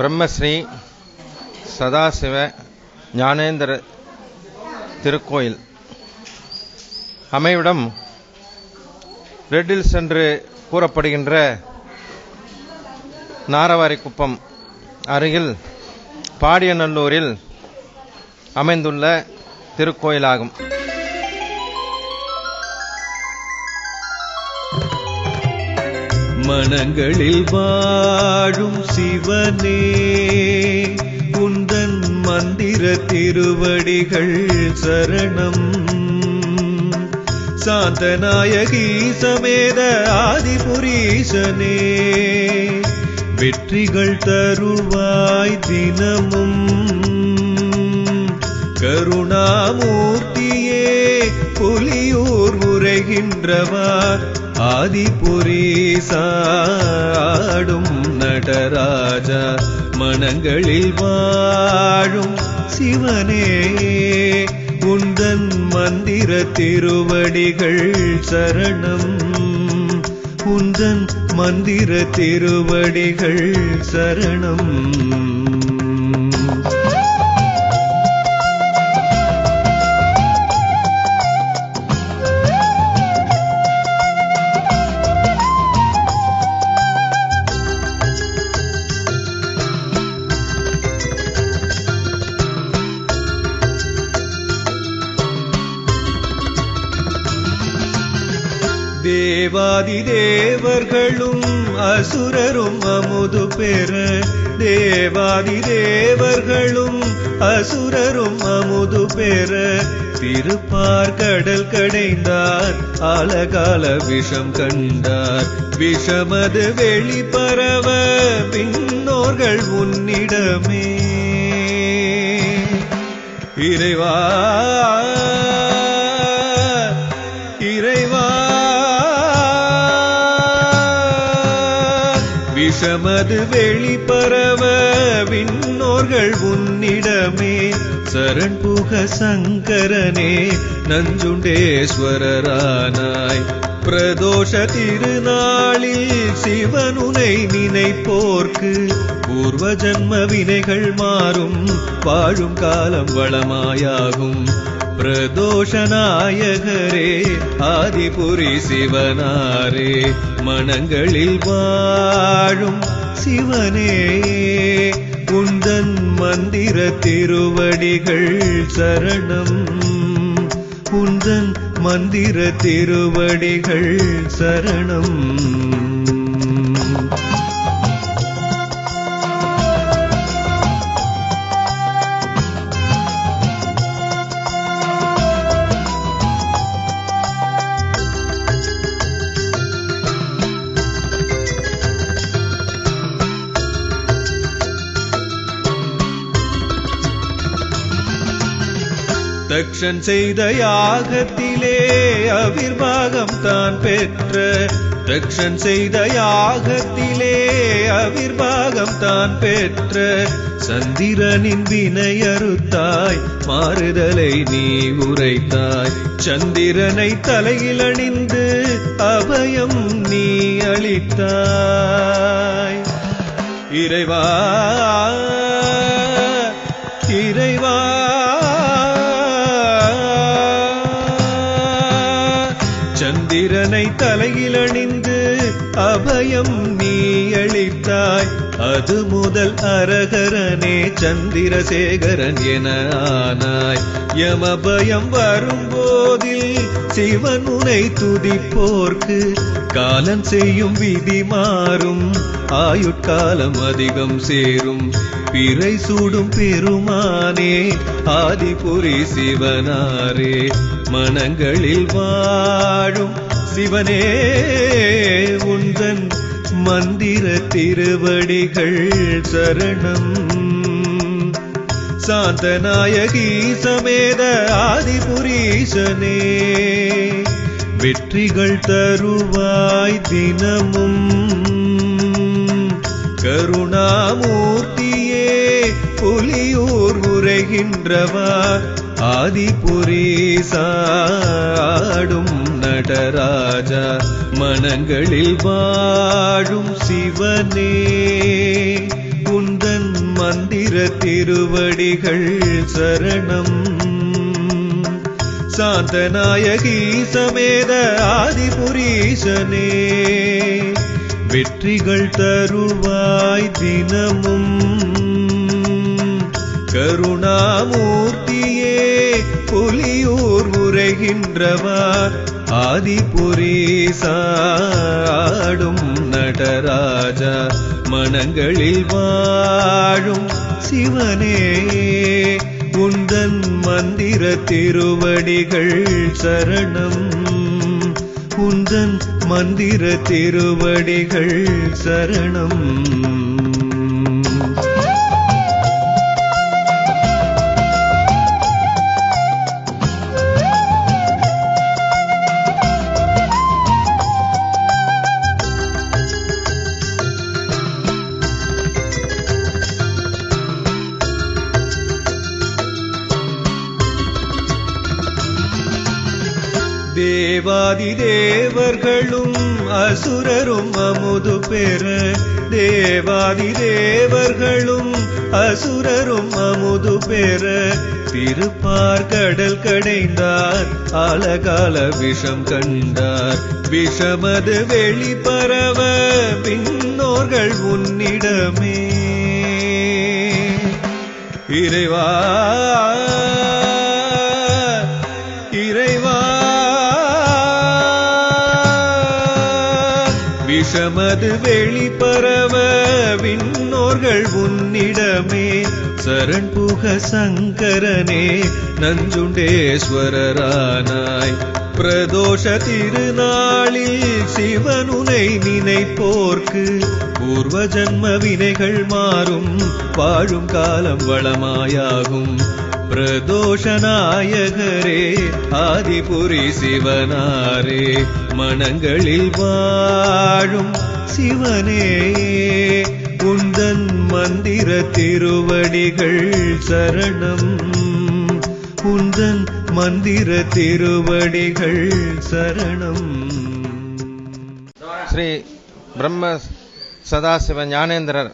பிரம்மஸ்ரீ சதாசிவ ஞானேந்திர திருக்கோயில். அமைவிடம் ரெட்டில் சென்று கூறப்படுகின்ற நாரவாரிக்குப்பம் அருகில் பாடியநல்லூரில் அமைந்துள்ள திருக்கோயிலாகும். மனங்களில் வாழும் சிவனே உந்தன் மந்திர திருவடிகள் சரணம். சாந்தநாயகி சமேத ஆதிபுரீசனே வெற்றிகள் தருவாய் தினமும். கருணாமூர்த்தியே புலியூர் உரைகின்றவா ஆதிபுரீசாடும் நடராஜா மனங்களில் வாழும் சிவனே உந்தன் மந்திர திருவடிகள் சரணம். உந்தன் மந்திர திருவடிகள் சரணம். தேவாதி தேவர்களும் அசுரரும் அமுது பெற. தேவாதி தேவர்களும் அசுரரும் அமுது பெற. திருப்பார் கடல் கடைந்தார் ஆலகால விஷம் கண்டார். விஷமது வெளிப்பரவ பின்னோர்கள் உன்னிடமே. இறைவா விஷமது வெளிப்பரவ விண்ணோர்கள் உன்னிடமே. சரண் புக சங்கரனே நஞ்சுண்டேஸ்வரரானாய். பிரதோஷ திருநாளில் சிவனுனை நினைப்போர்க்கு. பூர்வ ஜன்ம வினைகள் மாறும் வாழும் காலம் வளமாயாகும். பிரதோஷ நாயகரே ஆதிபுரி சிவனாரே மனங்களில் வாழும் சிவனே உந்தன் மந்திர திருவடிகள் சரணம். உந்தன் மந்திர திருவடிகள் சரணம். தக்ஷன் செய்த யாகத்திலே அவிர்வாகம் தான் பெற்ற. தக்ஷன் செய்த யாகத்திலே அவிர்வாகம் தான் பெற்ற. சந்திரனின் வினை அறுத்தாய் மாறுதலை நீ உரைத்தாய். சந்திரனை தலையில் அணிந்து அபயம் நீ அளித்தாய். இறைவா இறைவா அபயம் நீ அளித்தாய். அது முதல் அரகரனே சந்திரசேகரன் என ஆனாய். யமபயம் வரும்போதில் சிவன் உனை துதிப்போர்க்கு காலன் செய்யும் விதி மாறும். ஆயுட்காலம் அதிகம் சேரும். பிறை சூடும் பெருமானே ஆதிபுரி சிவனாரே மனங்களில் வாழும் சிவனே உந்தன் மந்திர திருவடிகள் சரணம். சாந்தநாயகி சமேத ஆதிபுரீசனே வெற்றிகள் தருவாய் தினமும். கருணாமூர்த்தியே புலியூர் உரைகின்றவா ஆதிபுரீசாடும் நடராஜா மனங்களில் வாழும் சிவனே. குந்தன் மந்திர திருவடிகள் சரணம். சாந்தநாயகி சமேத ஆதிபுரீசனே வெற்றிகள் தருவாய் தினமும். கருணாமூர்த்தியே புலியூர் உரைகின்றவா ஆதிபுரீசாடும் நடராஜா மனங்களில் வாழும் சிவனே உந்தன் மந்திர திருவடிகள் சரணம். உந்தன் மந்திர திருவடிகள் சரணம். தேவாதி தேவர்களும் அசுரரும் அமுது பெற. தேவாதி தேவர்களும் அசுரரும் அமுது பெற. திருப்பார் கடல் கடைந்தார் அழகால விஷம் கண்டார். விஷமது வெளிப்பரவ பின்னோர்கள் உன்னிடமே. இறைவா விஷமது வெளிப்பரவ விண்ணோர்கள் உன்னிடமே. சரண் புக சங்கரனே நஞ்சுண்டேஸ்வரரானாய். பிரதோஷ திருநாளில் சிவனுனை நினைப்போர்க்கு. பூர்வ ஜன்ம வினைகள் மாறும் வாழும் காலம் வளமாயாகும். பிரதோஷ நாயகரே ஆதிபுரி சிவனாரே மனங்களில் வாழும் சிவனே உந்தன் மந்திர திருவடிகள் சரணம். உந்தன் மந்திர திருவடிகள் சரணம். ஸ்ரீ பிரம்ம சதாசிவ ஞானேந்திரர்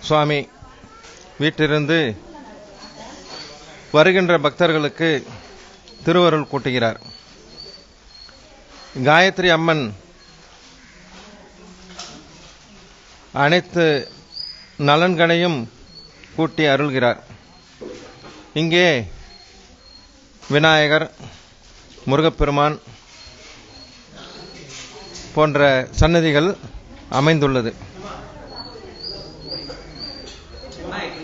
சுவாமி வீட்டிலிருந்து வருகின்ற பக்தர்களுக்கு திருவருள் கூட்டுகிறார். காயத்ரி அம்மன் அனைத்து நலன்களையும் கூட்டி அருள்கிறார். இங்கே விநாயகர் முருகப்பெருமான் போன்ற சன்னதிகள் அமைந்துள்ளது.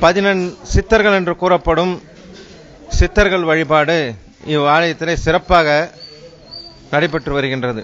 பதினெண் சித்தர்கள் என்று கூறப்படும் சித்தர்கள் வழிபாடு இவ்வாலயத்திலே சிறப்பாக நடைபெற்று வருகின்றது.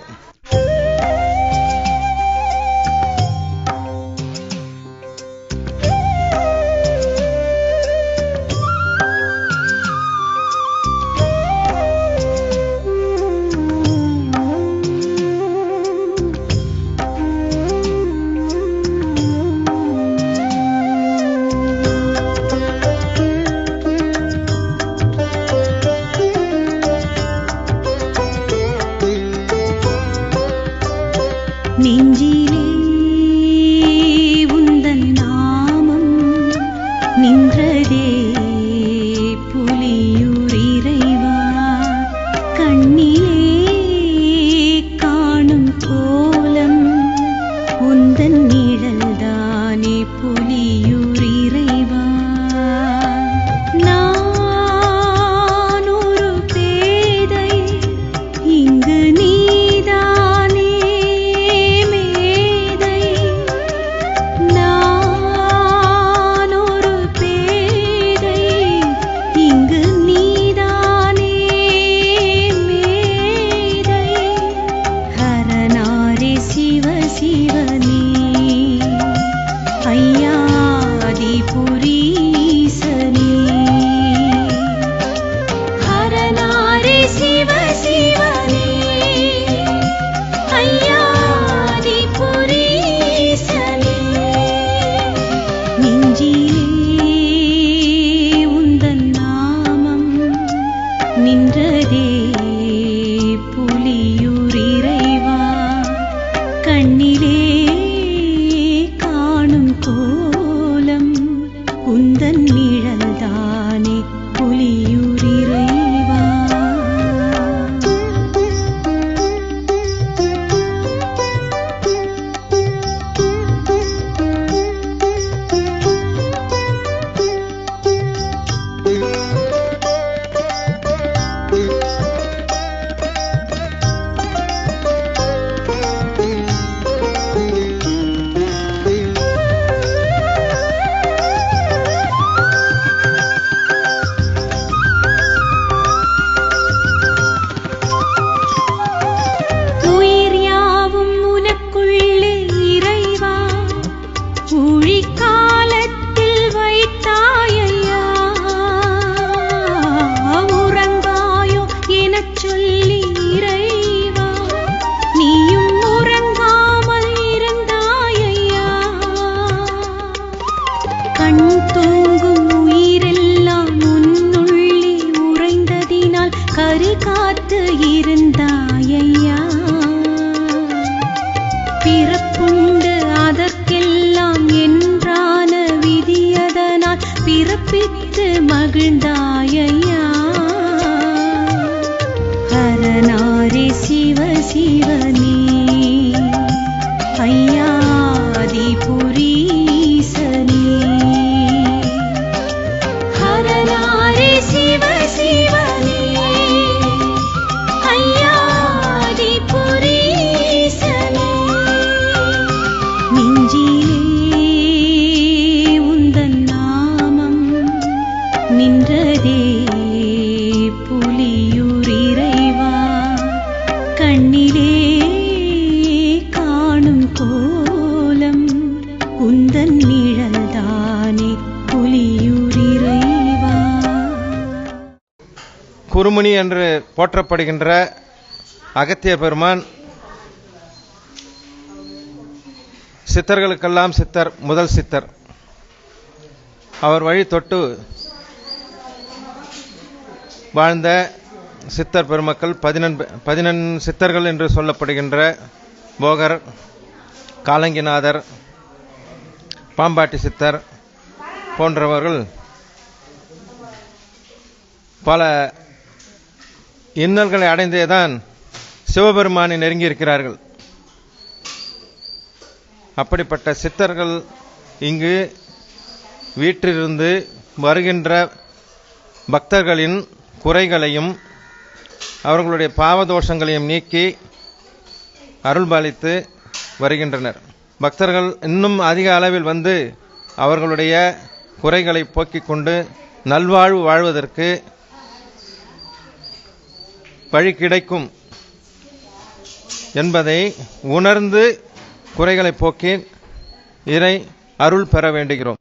குருமுனி என்று போற்றப்படுகின்ற அகத்திய பெருமான் சித்தர்களுக்கெல்லாம் சித்தர் முதல் சித்தர். அவர் வழி தொட்டு வாழ்ந்த சித்தர் பெருமக்கள் பதினெண் பதினெண் சித்தர்கள் என்று சொல்லப்படுகின்ற போகர் காலங்கிநாதர் பாம்பாட்டி சித்தர் போன்றவர்கள் பல இன்னல்களை அடைந்தேதான் சிவபெருமானை நெருங்கி இருக்கிறார்கள் அப்படிப்பட்ட சித்தர்கள் இங்கு வீட்டிலிருந்து வருகின்ற பக்தர்களின் குறைகளையும் அவர்களுடைய பாவதோஷங்களையும் நீக்கி அருள்பாலித்து வருகின்றனர். பக்தர்கள் இன்னும் அதிக அளவில் வந்து அவர்களுடைய குறைகளை போக்கிக் கொண்டு நல்வாழ்வு வாழ்வதற்கு வழி கிடைக்கும் என்பதை உணர்ந்து குறைகளை போக்கி இறை அருள் பெற வேண்டுகிறோம்.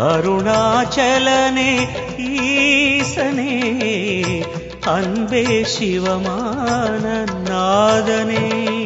अरुणाचलने ईसने अन्वे शिवमानन्नादने।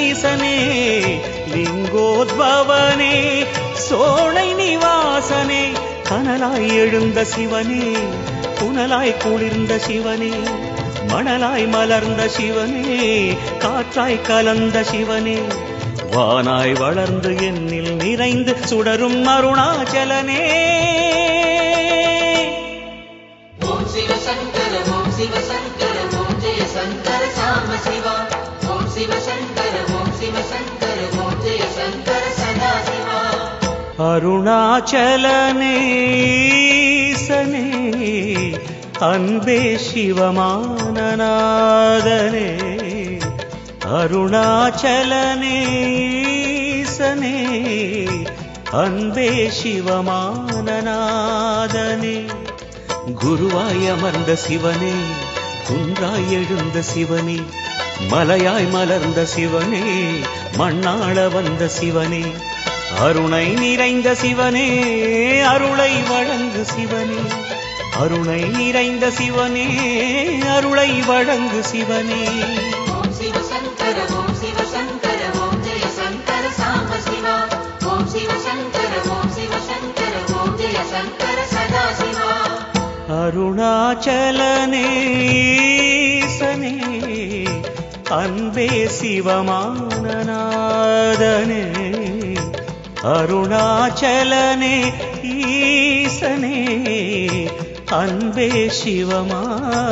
லிங்கோத்பவனே சோலை நிவாசனே கனலாய் எழுந்த சிவனே புனலாய் குளிர்ந்த சிவனே மணலாய் மலர்ந்த சிவனே காற்றாய் கலந்த சிவனே வானாய் வளர்ந்து என்னில் நிறைந்து சுடரும் அருணாச்சலனே. ஓம் சிவ சங்கர ஓம் சிவ சங்கர ஓம் ஜெய சங்கர சாம சிவா. ஓம் சிவ சங்கர ஓம் சிவ சங்கர. அருணாச்சலனே ஈசனே அன்பே சிவமானநாதனே அருணாச்சலனே ஈசனே அன்பே சிவமானநாதனே. குருவாய் அமர்ந்த சிவனே குன்றாய் எழுந்த சிவனே மலையாய் மலர்ந்த சிவனே மண்ணாள வந்த சிவனே அருணை நிறைந்த சிவனே அருளை வழங்கு சிவனே. அருணை நிறைந்த சிவனே அருளை வழங்கு சிவனே. அருணாச்சலனே ஈசனே அன்பே சிவமானநாதனே அருணாச்சலனே ஈசனே அன்பே சிவமானநாதனே.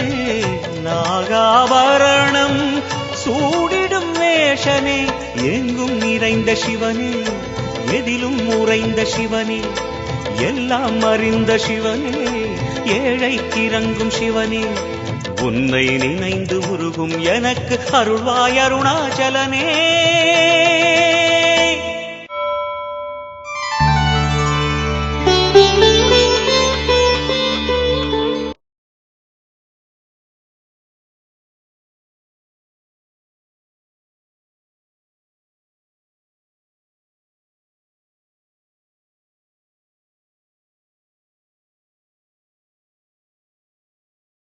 நாகாபரணம் சூடிடும் வேஷனே எங்கும் நிறைந்த சிவனே எதிலும் உறைந்த சிவனே எல்லாம் அறிந்த சிவனே ஏழைக்கு இறங்கும் சிவனே. உன்னை நினைந்து உருகும் எனக்கு அருள்வாய் அருணாச்சலனே.